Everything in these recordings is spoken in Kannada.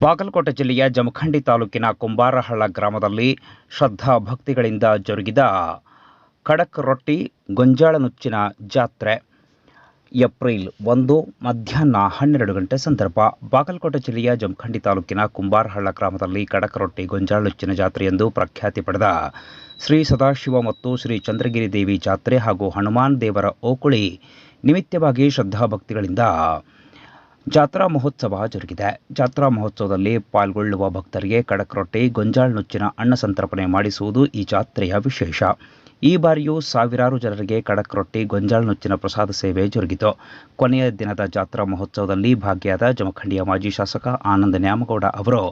ಬಾಗಲಕೋಟೆ ಜಿಲ್ಲೆಯ ಜಮಖಂಡಿ ತಾಲೂಕಿನ ಕುಂಬಾರಹಳ್ಳ ಗ್ರಾಮದಲ್ಲಿ ಶ್ರದ್ಧಾ ಭಕ್ತಿಗಳಿಂದ ಜರುಗಿದ ಖಡಕ್ ರೊಟ್ಟಿ ಗೊಂಜಾಳ ನುಚ್ಚಿನ ಜಾತ್ರೆ. ಏಪ್ರಿಲ್ ಒಂದು, ಮಧ್ಯಾಹ್ನ ಹನ್ನೆರಡು ಗಂಟೆ ಸಂದರ್ಭ ಬಾಗಲಕೋಟೆ ಜಿಲ್ಲೆಯ ಜಮಖಂಡಿ ತಾಲೂಕಿನ ಕುಂಬಾರಹಳ್ಳ ಗ್ರಾಮದಲ್ಲಿ ಖಡಕ್ ರೊಟ್ಟಿ ಗೊಂಜಾಳ ನುಚ್ಚಿನ ಜಾತ್ರೆ ಎಂದು ಪ್ರಖ್ಯಾತಿ ಪಡೆದ ಶ್ರೀ ಸದಾಶಿವ ಮತ್ತು ಶ್ರೀ ಚಂದ್ರಗಿರಿ ದೇವಿ ಜಾತ್ರೆ ಹಾಗೂ ಹನುಮಾನ್ ದೇವರ ಓಕುಳಿ ನಿಮಿತ್ತವಾಗಿ ಶ್ರದ್ಧಾಭಕ್ತಿಗಳಿಂದ ಜಾತ್ರಾ ಮಹೋತ್ಸವ ಜರುಗಿದೆ. ಜಾತ್ರಾ ಮಹೋತ್ಸವದಲ್ಲಿ ಪಾಲ್ಗೊಳ್ಳುವ ಭಕ್ತರಿಗೆ ಕಡಕ್ ರೊಟ್ಟಿ, ಗೊಂಜಾಳ ನುಚ್ಚಿನ ಅನ್ನ ಸಂತರ್ಪಣೆ ಮಾಡಿಸುವುದು ಈ ಜಾತ್ರೆಯ ವಿಶೇಷ. ಈ ಬಾರಿಯೂ ಸಾವಿರಾರು ಜನರಿಗೆ ಕಡಕ್ ರೊಟ್ಟಿ, ಗೊಂಜಾಳ ನುಚ್ಚಿನ ಪ್ರಸಾದ ಸೇವೆ ಜರುಗಿತು. ಕೊನೆಯ ದಿನದ ಜಾತ್ರಾ ಮಹೋತ್ಸವದಲ್ಲಿ ಭಾಗಿಯಾದ ಜಮಖಂಡಿಯ ಮಾಜಿ ಶಾಸಕ ಆನಂದ ನ್ಯಾಮಗೌಡ ಅವರು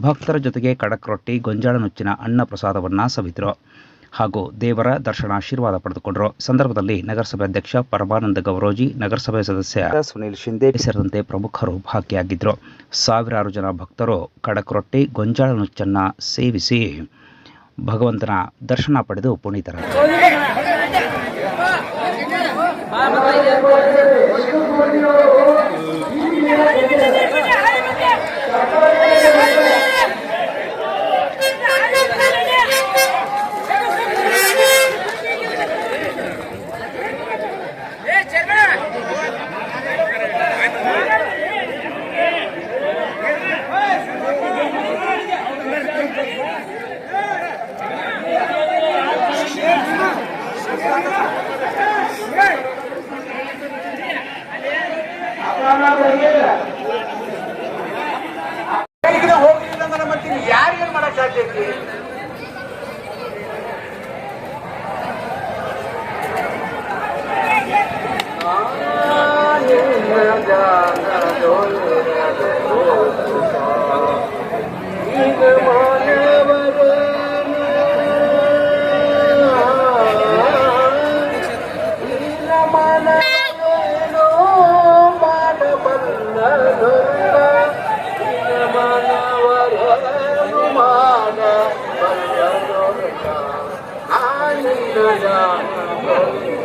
ಭಕ್ತರ ಜೊತೆಗೆ ಕಡಕ್ ರೊಟ್ಟಿ, ಗೊಂಜಾಳ ನುಚ್ಚಿನ ಅನ್ನ ಪ್ರಸಾದವನ್ನು ಸವಿದರು ಹಾಗೂ ದೇವರ ದರ್ಶನ ಆಶೀರ್ವಾದ ಪಡೆದುಕೊಂಡರು. ಸಂದರ್ಭದಲ್ಲಿ ನಗರಸಭೆ ಅಧ್ಯಕ್ಷ ಪರಮಾನಂದ ಗೌರೋಜಿ ನಗರಸಭೆ ಸದಸ್ಯ ಸುನೀಲ್ ಶಿಂದೆ ಸೇರಿದಂತೆ ಪ್ರಮುಖರು ಭಾಗಿಯಾಗಿದ್ದರು. ಸಾವಿರಾರು ಜನ ಭಕ್ತರು ಕಡಕರೊಟ್ಟಿ ಗೊಂಜಾಳ ನುಚ್ಚನ್ನ ಸೇವಿಸಿ ಭಗವಂತನ ದರ್ಶನ ಪಡೆದು ಪುನೀತರಾದರು. আপনারা 大家